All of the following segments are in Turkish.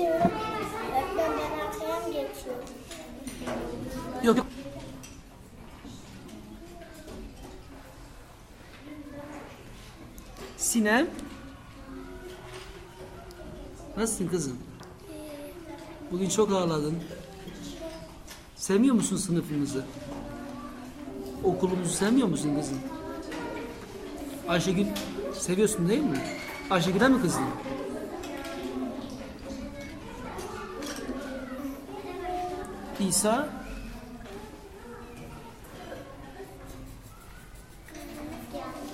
Geçiyorum? Yok yok. Sinem. Nasılsın kızım? Bugün çok ağladın. Sevmiyor musun sınıfımızı? Okulumuzu sevmiyor musun kızım? Ayşegül seviyorsun değil mi? Ayşegül'e mi kızdın? İsa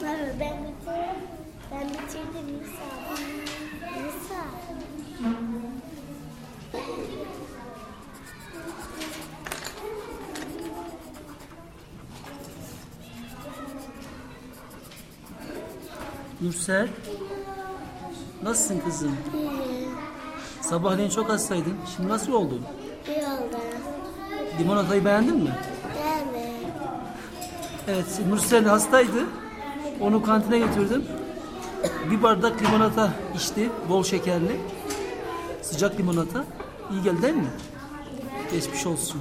Evet, ben bitirdim. Ben bitirdim Nisa. Nisa. Nursel. Nasılsın kızım? İyi. Sabahleyin çok hastaydın. Şimdi nasıl oldun? İyi oldu. Limonatayı beğendin mi? Evet. Evet, Nursel hastaydı. Onu kantine götürdüm. Bir bardak limonata içti, bol şekerli. Sıcak limonata. İyi geldi değil mi? Geçmiş olsun.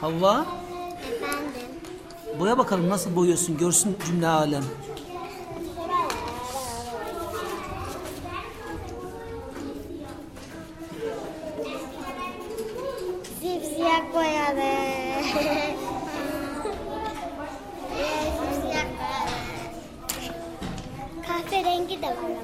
Havva, Efendim. boya bakalım nasıl boyuyorsun, görsün cümle alem. De var ama.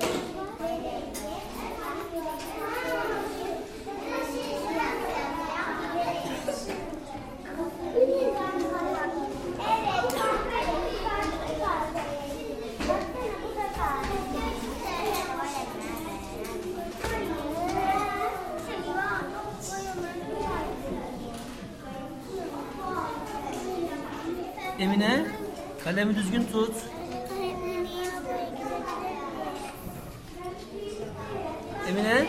Emine, kalemi düzgün tut. Emine,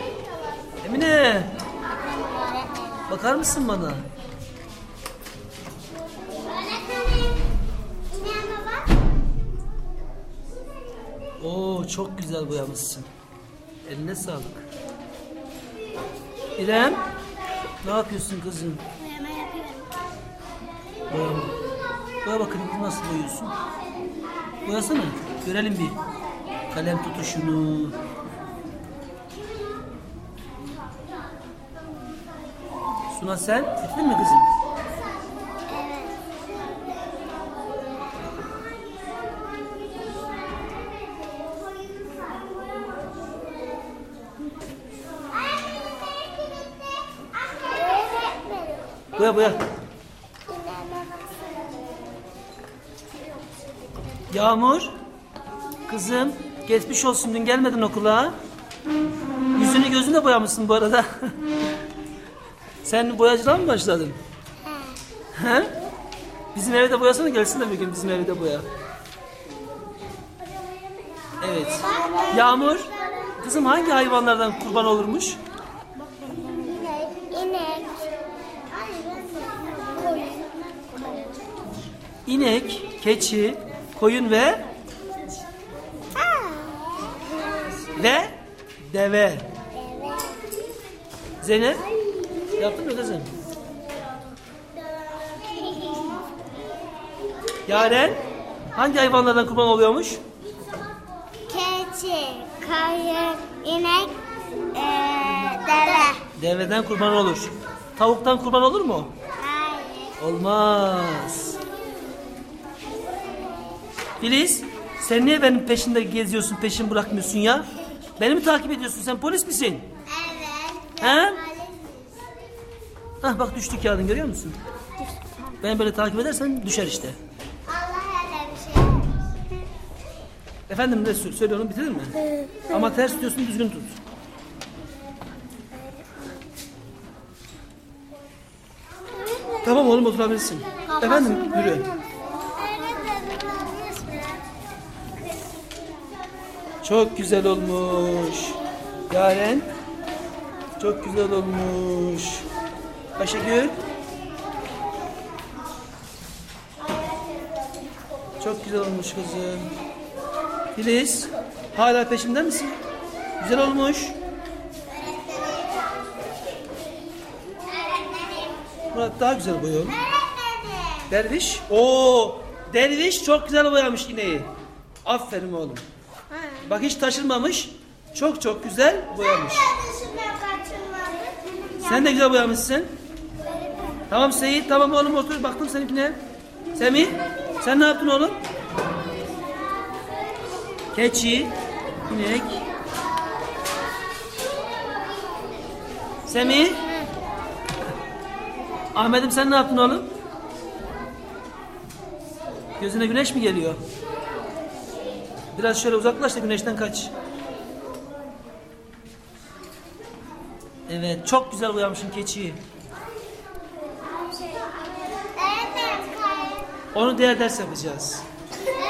Emine, bakar mısın bana? Oo, çok güzel boyamışsın. Eline sağlık. İrem, ne yapıyorsun kızım? Boyama yapıyorum. Boya bakalım nasıl boyuyorsun. Boyasana. Görelim bir. Kalem tutuşunu. Suna sen bitirdin mi kızım? İneğime baksana. Yağmur. Kızım geçmiş olsun dün gelmedin okula. Yüzünü gözünü de boyamışsın bu arada. Sen boyacılığa mı başladın? He? Bizim evde boyasana gelsin de bir gün bizim evde boya. Evet. Yağmur. Kızım hangi hayvanlardan kurban olurmuş? İnek. İnek. De keçi, koyun ve ve deve. Zeynep yaptın mı kızım? Yaren hangi hayvanlardan kurban oluyormuş? Keçi, kayın, inek, eee deve. Deveden kurban olur. Tavuktan kurban olur mu? Hayır. Olmaz. Filiz sen niye benim peşinde geziyorsun peşimi bırakmıyorsun ya? Beni mi takip ediyorsun sen polis misin? Evet. He? Hah bak düştü kağıdın görüyor musun? Beni böyle takip edersen düşer işte. Allah öyle bir şey. Efendim söyle onu bitirir mi? Ama ters diyorsun düzgün tut. Tamam oğlum oturabilirsin. Efendim yürü. Çok güzel olmuş. Yaren. Çok güzel olmuş. Ayşegül. Çok güzel olmuş kızım. Filiz. Hala peşimde misin? Güzel olmuş. Murat daha güzel boyuyor. Derviş. Oo, Derviş çok güzel boyamış ineği. Aferin oğlum. Bak hiç taşırmamış. Çok çok güzel boyamış. Sen de güzel boyamışsın. Tamam Seyit, tamam oğlum otur. Baktım seninkine. Semih, sen ne yaptın oğlum? Keçi, inek. Semih. Ahmet'im sen ne yaptın oğlum? Gözüne güneş mi geliyor? Biraz şöyle uzaklaş da güneşten kaç. Evet, çok güzel boyamışsın keçiyi. Onu diğer ders yapacağız.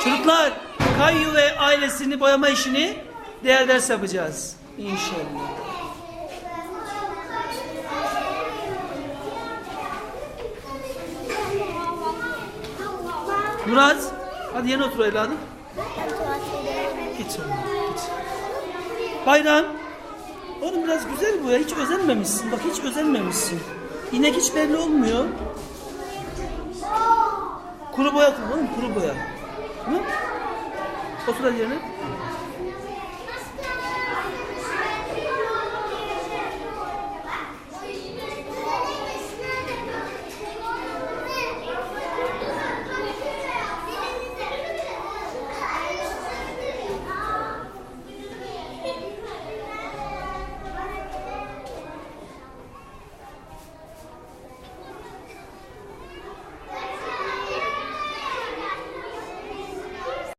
Çocuklar, Kayyu ve ailesini boyama işini diğer ders yapacağız. İnşallah. Murat, hadi yerine otur evladım. Git oğlum, git. Bayram. Oğlum biraz güzel bu ya. Hiç özenmemişsin. Bak hiç özenmemişsin. İnek hiç belli olmuyor. Kuru boya kullan oğlum kuru boya. Tamam? Otur yerine.